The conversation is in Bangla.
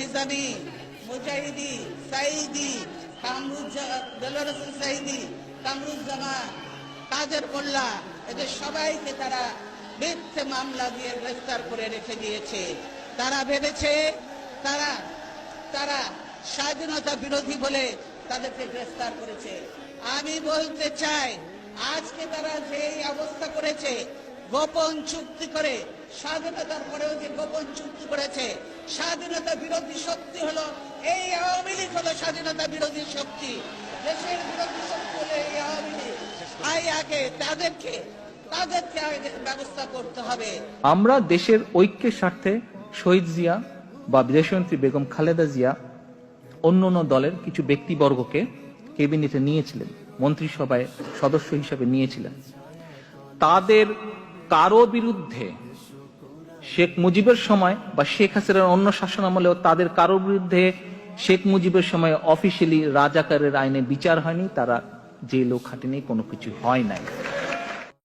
নিজামী, মুজাহিদি সাইদি সাইদি মোল্লা, এদের সবাইকে তারা মিথ্যে মামলা দিয়ে গ্রেফতার করে রেখে দিয়েছে। তারা ভেবেছে তারা তারা স্বাধীনতা বিরোধী বলে তাদেরকে গ্রেফতার করেছে। আমি বলতে চাই, আজকে তারা যে অবস্থা করেছে, গোপন চুক্তি করে স্বাধীনতার পরেও যে গোপন স্বাধীনতা বিরোধী শক্তি হলো, এই আওয়ামী লীগ হলো স্বাধীনতা বিরোধী শক্তি। দেশের বিরোধী শক্তি হলো এই আওয়ামী লীগ। তাই আগে তাদেরকে তাদেরকে আগে ব্যবস্থা করতে হবে। আমরা দেশের ঐক্যের স্বার্থে শহীদ জিয়া বা বিদেশমন্ত্রী বেগম খালেদা জিয়া অন্য অন্য দলের কিছু ব্যক্তিবর্গকে কেবিনেটে নিয়েছিলেন, মন্ত্রিসভায় সদস্য হিসেবে নিয়েছিলেন। তাদের কারও বিরুদ্ধে শেখ মুজিবের সময় বা শেখ হাসিনার অন্য শাসন আমলেও তাদের কারোর বিরুদ্ধে শেখ মুজিবের সময় অফিসিয়ালি রাজাকারের আইনে বিচার হয়নি, তারা জেলও খাটেনি, কোনো কিছু হয় নাই।